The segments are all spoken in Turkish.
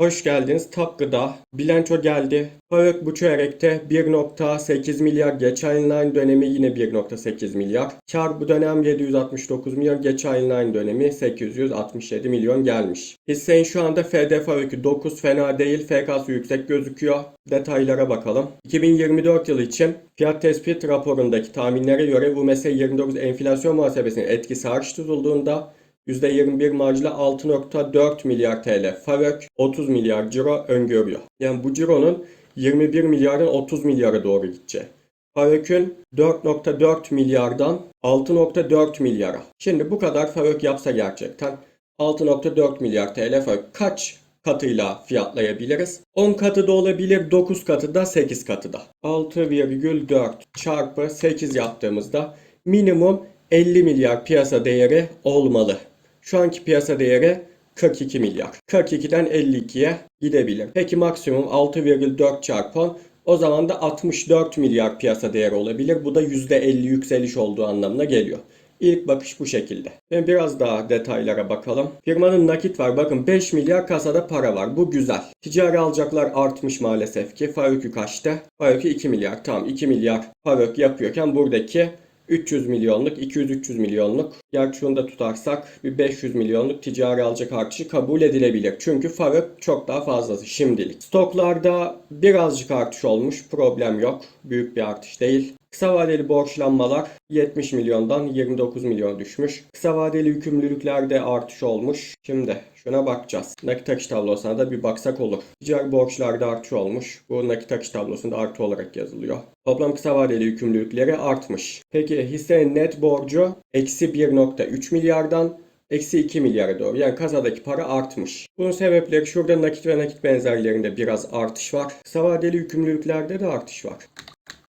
Hoş geldiniz. Tap Gıda. Bilanço geldi. Faruk bu çeyrekte 1.8 milyar. Geçen ayın aynı dönemi yine 1.8 milyar. Kar bu dönem 769 milyon. Geçen ayın aynı dönemi 867 milyon gelmiş. Hissenin şu anda FD Faruk'u 9 fena değil. FK'sı yüksek gözüküyor. Detaylara bakalım. 2024 yılı için fiyat tespit raporundaki tahminlere göre UMS 29 enflasyon muhasebesinin etkisi harç tutulduğunda %21 marjla 6.4 milyar TL Farök 30 milyar ciro öngörüyor. Yani bu cironun 21 milyardan 30 milyara doğru gideceği. Farök'ün 4.4 milyardan 6.4 milyara. Şimdi bu kadar Farök yapsa gerçekten 6.4 milyar TL Farök kaç katıyla fiyatlayabiliriz? 10 katı da olabilir, 9 katı da 8 katı da. 6,4 çarpı 8 yaptığımızda minimum 50 milyar piyasa değeri olmalı. Şu anki piyasa değeri 42 milyar. 42'den 52'ye gidebilir. Peki maksimum 6,4 çarpı 10 o zaman da 64 milyar piyasa değeri olabilir. Bu da %50 yükseliş olduğu anlamına geliyor. İlk bakış bu şekilde. Şimdi biraz daha detaylara bakalım. Firmanın nakit var. Bakın 5 milyar kasada para var. Bu güzel. Ticari alacaklar artmış maalesef ki. Faruk'u kaçtı? Faruk'u 2 milyar. Tamam 2 milyar Faruk yapıyorken buradaki 300 milyonluk, 200-300 milyonluk, gerçi şunu da tutarsak bir 500 milyonluk ticari alacak artışı kabul edilebilir. Çünkü Faruk çok daha fazlası şimdilik. Stoklarda birazcık artış olmuş, problem yok. Büyük bir artış değil. Kısa vadeli borçlanmalar 70 milyondan 29 milyon düşmüş. Kısa vadeli yükümlülüklerde artış olmuş. Şimdi şuna bakacağız. Nakit akış tablosuna da bir baksak olur. Ticari borçlarda artış olmuş. Bu nakit akış tablosunda artı olarak yazılıyor. Toplam kısa vadeli yükümlülükleri artmış. Peki hissenin net borcu eksi 1.3 milyardan eksi 2 milyara doğru. Yani kasadaki para artmış. Bunun sebepleri şurada nakit ve nakit benzerlerinde biraz artış var. Kısa vadeli yükümlülüklerde de artış var.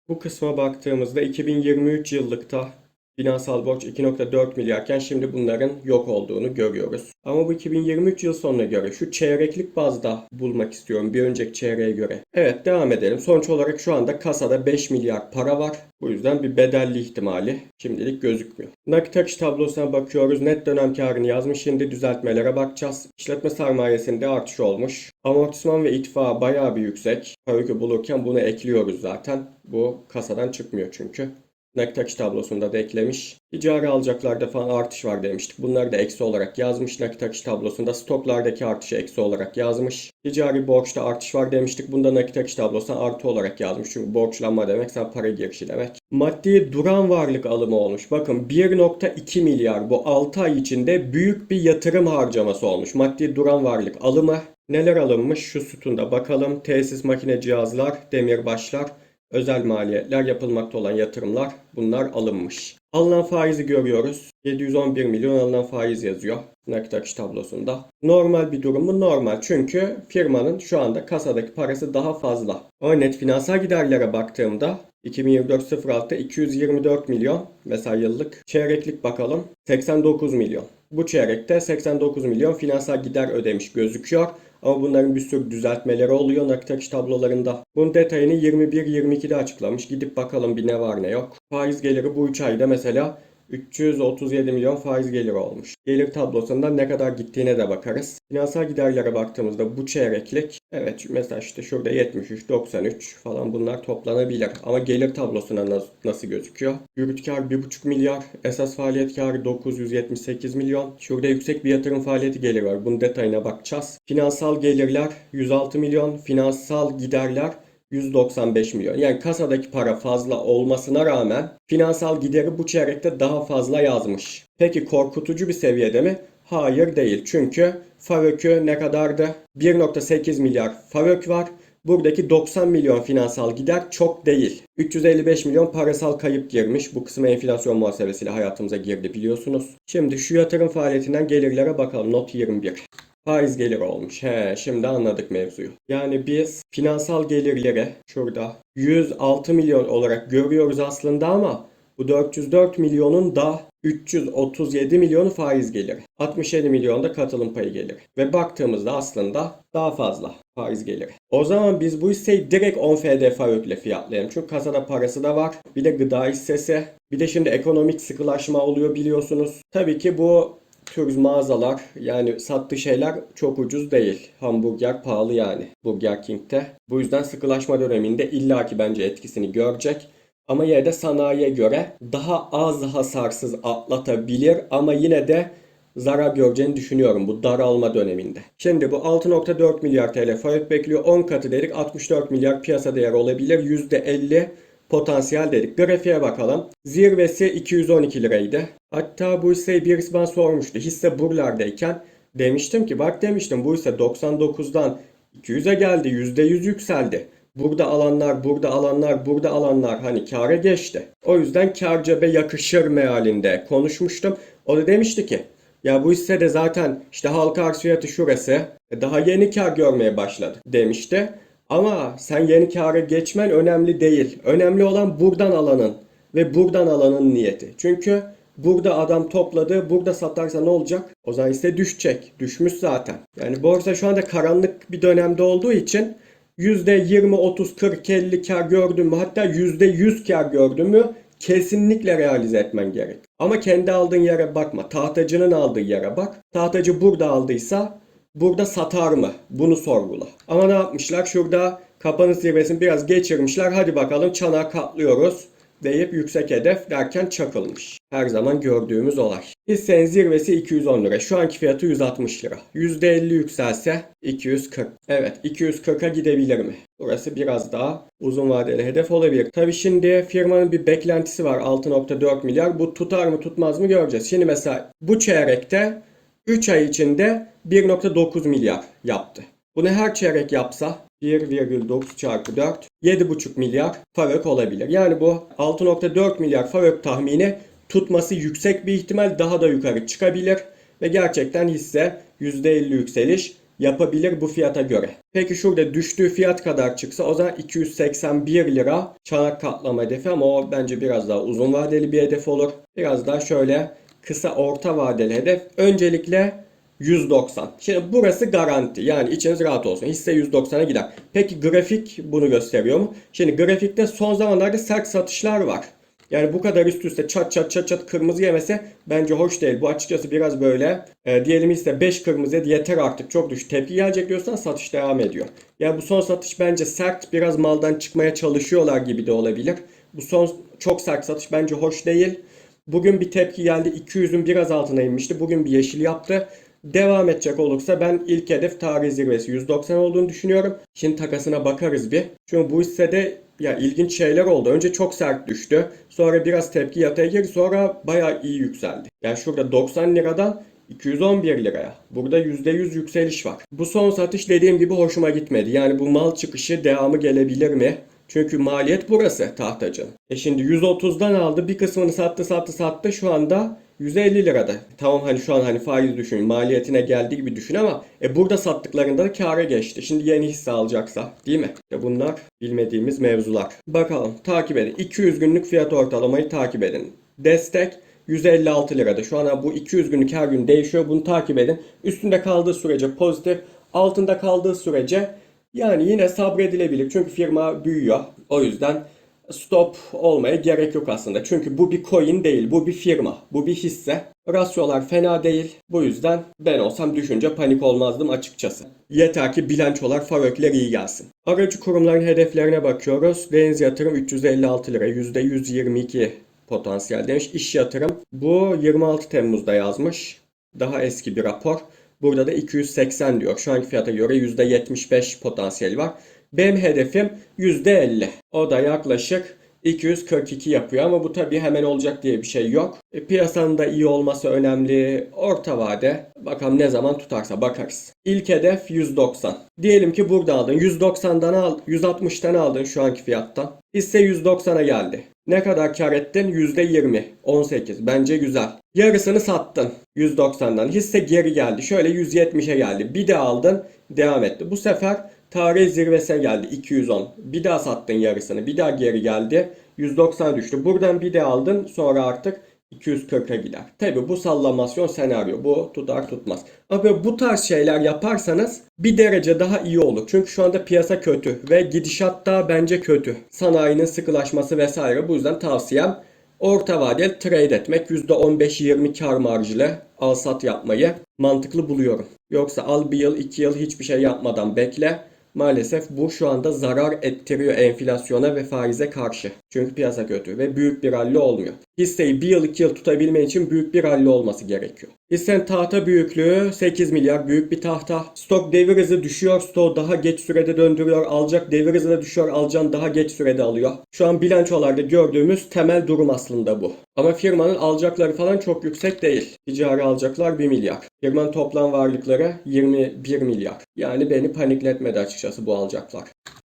Bu kısma baktığımızda 2023 yıllıkta finansal borç 2.4 milyarken şimdi bunların yok olduğunu görüyoruz. Ama bu 2023 yıl sonuna göre şu çeyreklik bazda bulmak istiyorum bir önceki çeyreğe göre. Evet devam edelim. Sonuç olarak şu anda kasada 5 milyar para var. Bu yüzden bir bedelli ihtimali şimdilik gözükmüyor. Nakit akış tablosuna bakıyoruz. Net dönem karını yazmış. Şimdi düzeltmelere bakacağız. İşletme sermayesinde artış olmuş. Amortisman ve itfa bayağı bir yüksek. Parayı bulurken bunu ekliyoruz zaten. Bu kasadan çıkmıyor çünkü. Nakit akış tablosunda da eklemiş. Ticari alacaklarda falan artış var demiştik. Bunları da eksi olarak yazmış. Nakit akış tablosunda stoklardaki artışı eksi olarak yazmış. Ticari borçta artış var demiştik. Bunda nakit akış tablosuna artı olarak yazmış. Çünkü borçlanma demek sen para girişi demek. Maddi duran varlık alımı olmuş. Bakın 1.2 milyar bu 6 ay içinde büyük bir yatırım harcaması olmuş. Maddi duran varlık alımı. Neler alınmış şu sütunda bakalım. Tesis makine cihazlar, demirbaşlar, özel maliyetler, yapılmakta olan yatırımlar bunlar alınmış. Alınan faizi görüyoruz. 711 milyon alınan faiz yazıyor nakit akış tablosunda. Normal bir durum mu? Normal. Çünkü firmanın şu anda kasadaki parası daha fazla. Ama net finansal giderlere baktığımda 2024 06'da 224 milyon mesela yıllık. Çeyreklik bakalım 89 milyon. Bu çeyrekte 89 milyon finansal gider ödemiş gözüküyor. Ama bunların bir sürü düzeltmeleri oluyor nakit tablolarında. Bunun detayını 21-22'de açıklamış. Gidip bakalım bir ne var ne yok. Faiz geliri bu 3 ayda mesela 337 milyon faiz geliri olmuş. Gelir tablosundan ne kadar gittiğine de bakarız. Finansal giderlere baktığımızda bu çeyreklik evet mesela işte şurada 73, 93 falan bunlar toplanabilir. Ama gelir tablosuna nasıl, gözüküyor? Brüt kar 1,5 milyar, esas faaliyet karı 978 milyon. Şurada yüksek bir yatırım faaliyeti geliri var. Bunun detayına bakacağız. Finansal gelirler 106 milyon, finansal giderler 195 milyon. Yani kasadaki para fazla olmasına rağmen finansal gideri bu çeyrekte daha fazla yazmış. Peki korkutucu bir seviyede mi? Hayır değil. Çünkü Farök'ü ne kadardı? 1.8 milyar Farök var. Buradaki 90 milyon finansal gider çok değil. 355 milyon parasal kayıp girmiş. Bu kısmı enflasyon muhasebesiyle hayatımıza girdi biliyorsunuz. Şimdi şu yatırım faaliyetinden gelirlere bakalım. Not 21 faiz geliri olmuş. He, şimdi anladık mevzuyu. Yani biz finansal gelirleri şurada 106 milyon olarak görüyoruz aslında ama bu 404 milyonun da 337 milyonu faiz geliri. 67 milyon da katılım payı geliri. Ve baktığımızda aslında daha fazla faiz geliri. O zaman biz bu hisseyi direkt 10 FD Faruk ile fiyatlayalım. Çünkü kasada parası da var. Bir de gıda hissesi. Bir de şimdi ekonomik sıkılaşma oluyor biliyorsunuz. Tabii ki bu tür mağazalar yani sattığı şeyler çok ucuz değil. Hamburger pahalı yani Burger King'te. Bu yüzden sıkılaşma döneminde illaki bence etkisini görecek. Ama yine de sanayiye göre daha az hasarsız atlatabilir ama yine de zarar göreceğini düşünüyorum bu daralma döneminde. Şimdi bu 6.4 milyar TL faiz bekliyor. 10 katı dedik 64 milyar piyasa değeri olabilir. %50 potansiyel dedik. Grafiğe bakalım. Zirvesi 212 liraydı. Hatta bu hisseyi birisi bana sormuştu. Hisse buralardayken demiştim ki bak demiştim bu hisse 99'dan 200'e geldi. %100 yükseldi. Burada alanlar, burada alanlar, burada alanlar hani kâra geçti. O yüzden kâr cebe yakışır mealinde konuşmuştum. O da demişti ki ya bu hisse de zaten işte halka arz fiyatı şurası e, daha yeni kar görmeye başladı demişti. Ama sen yeni kâra geçmen önemli değil. Önemli olan buradan alanın ve buradan alanın niyeti. Çünkü burada adam topladı, burada satarsa ne olacak? O zaman hisse düşecek. Düşmüş zaten. Yani borsa şu anda karanlık bir dönemde olduğu için %20, 30, 40, 50 kar gördün mü hatta %100 kar gördün mü kesinlikle realize etmen gerek. Ama kendi aldığın yere bakma. Tahtacının aldığı yere bak. Tahtacı burada aldıysa burada satar mı? Bunu sorgula. Ama ne yapmışlar? Şurada kapanış zirvesini biraz geçirmişler. Hadi bakalım çanağı katlıyoruz deyip yüksek hedef derken çakılmış. Her zaman gördüğümüz olay. Hissenin zirvesi 210 lira. Şu anki fiyatı 160 lira. %50 yükselse 240. Evet 240'a gidebilir mi? Burası biraz daha uzun vadeli hedef olabilir. Tabi şimdi firmanın bir beklentisi var 6.4 milyar. Bu tutar mı tutmaz mı göreceğiz. Şimdi mesela bu çeyrekte 3 ay içinde 1.9 milyar yaptı. Bunu her çeyrek yapsa 1,9 çarpı 4 7,5 milyar fark olabilir. Yani bu 6.4 milyar fark tahmini tutması yüksek bir ihtimal daha da yukarı çıkabilir ve gerçekten hisse %50 yükseliş yapabilir bu fiyata göre. Peki şurada düştüğü fiyat kadar çıksa o zaman 281 lira çanak katlama hedefi ama o bence biraz daha uzun vadeli bir hedef olur. Biraz daha şöyle kısa orta vadeli hedef. Öncelikle 190. Şimdi burası garanti. Yani içiniz rahat olsun. Hisse 190'a gider. Peki grafik bunu gösteriyor mu? Şimdi grafikte son zamanlarda sert satışlar var. Yani bu kadar üst üste çat çat çat çat kırmızı yemesi bence hoş değil. Bu açıkçası biraz böyle e, diyelim ise 5 kırmızı yeter artık çok düş. Tepki gelecek diyorsan satış devam ediyor. Yani bu son satış bence sert biraz maldan çıkmaya çalışıyorlar gibi de olabilir. Bu son çok sert satış bence hoş değil. Bugün bir tepki geldi 200'ün biraz altına inmişti. Bugün bir yeşil yaptı. Devam edecek olursa ben ilk hedef tarih zirvesi 190 olduğunu düşünüyorum. Şimdi takasına bakarız bir. Çünkü bu hissede ya ilginç şeyler oldu. Önce çok sert düştü. Sonra biraz tepki yataya girdi. Sonra bayağı iyi yükseldi. Yani şurada 90 liradan 211 liraya. Burada %100 yükseliş var. Bu son satış dediğim gibi hoşuma gitmedi. Yani bu mal çıkışı devamı gelebilir mi? Çünkü maliyet burası tahtacının. E şimdi 130'dan aldı bir kısmını sattı sattı sattı şu anda 150 lirada. Tamam hani şu an hani faiz düşün maliyetine geldiği gibi düşün ama e burada sattıklarında da kâra geçti. Şimdi yeni hisse alacaksa değil mi? E bunlar bilmediğimiz mevzular. Bakalım takip edin. 200 günlük fiyat ortalamayı takip edin. Destek 156 lirada. Şu an bu 200 günlük her gün değişiyor. Bunu takip edin. Üstünde kaldığı sürece pozitif, altında kaldığı sürece yani yine sabredilebilir. Çünkü firma büyüyor. O yüzden stop olmaya gerek yok aslında. Çünkü bu bir coin değil, bu bir firma, bu bir hisse. Rasyolar fena değil. Bu yüzden ben olsam düşünce panik olmazdım açıkçası. Yeter ki bilançolar, farökler iyi gelsin. Aracı kurumların hedeflerine bakıyoruz. Deniz yatırım 356 lira, %122 potansiyel demiş. İş yatırım bu 26 Temmuz'da yazmış. Daha eski bir rapor. Burada da 280 diyor. Şu anki fiyata göre %75 potansiyeli var. Benim hedefim %50. O da yaklaşık 242 yapıyor ama bu tabii hemen olacak diye bir şey yok. E, piyasanın da iyi olması önemli. Orta vade bakalım ne zaman tutarsa bakarız. İlk hedef 190. Diyelim ki burada aldın. 190'dan al, 160'tan aldın şu anki fiyattan. Hisse 190'a geldi. Ne kadar kar ettin? %20. 18. Bence güzel. Yarısını sattın 190'dan. Hisse geri geldi. Şöyle 170'e geldi. Bir de aldın. Devam etti. Bu sefer tarih zirvesine geldi 210. Bir daha sattın yarısını. Bir daha geri geldi. 190 düştü. Buradan bir de aldın. Sonra artık 240'a gider. Tabi bu sallamasyon senaryo. Bu tutar tutmaz. Ama bu tarz şeyler yaparsanız bir derece daha iyi olur. Çünkü şu anda piyasa kötü ve gidişat da bence kötü. Sanayinin sıkılaşması vesaire. Bu yüzden tavsiyem Orta vadeli trade etmek %15-20 kar marjıyla al sat yapmayı mantıklı buluyorum. Yoksa al bir yıl iki yıl hiçbir şey yapmadan bekle. Maalesef bu şu anda zarar ettiriyor enflasyona ve faize karşı. Çünkü piyasa kötü ve büyük bir rally olmuyor. Hisseyi bir yıl iki yıl tutabilmen için büyük bir rally olması gerekiyor. Hissenin tahta büyüklüğü 8 milyar büyük bir tahta. Stok devir hızı düşüyor. Stok daha geç sürede döndürüyor. Alacak devir hızı da düşüyor. Alacağın daha geç sürede alıyor. Şu an bilançolarda gördüğümüz temel durum aslında bu. Ama firmanın alacakları falan çok yüksek değil. Ticari alacaklar 1 milyar. Firmanın toplam varlıkları 21 milyar. Yani beni panikletmedi açıkçası bu alacaklar.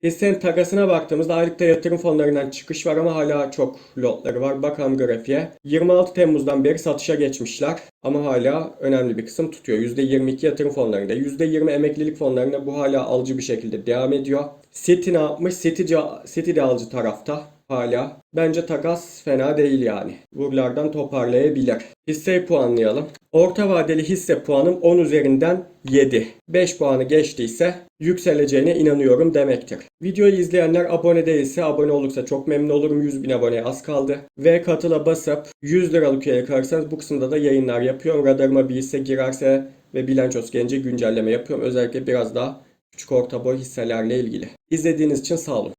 Hissenin takasına baktığımızda aylıkta yatırım fonlarından çıkış var ama hala çok lotları var. Bakalım grafiğe. 26 Temmuz'dan beri satışa geçmişler ama hala önemli bir kısım tutuyor. %22 yatırım fonlarında, %20 emeklilik fonlarında bu hala alıcı bir şekilde devam ediyor. City ne yapmış? City, City de alıcı tarafta hala. Bence takas fena değil yani. Buralardan toparlayabilir. Hisseyi puanlayalım. Orta vadeli hisse puanım 10 üzerinden 7. 5 puanı geçtiyse yükseleceğine inanıyorum demektir. Videoyu izleyenler abone değilse abone olursa çok memnun olurum. 100 bin aboneye az kaldı. Ve katıla basıp 100 liralık üyelik alırsanız bu kısımda da yayınlar yapıyorum. Radarıma bir hisse girerse ve bilanços gelince güncelleme yapıyorum. Özellikle biraz daha küçük orta boy hisselerle ilgili. İzlediğiniz için sağ olun.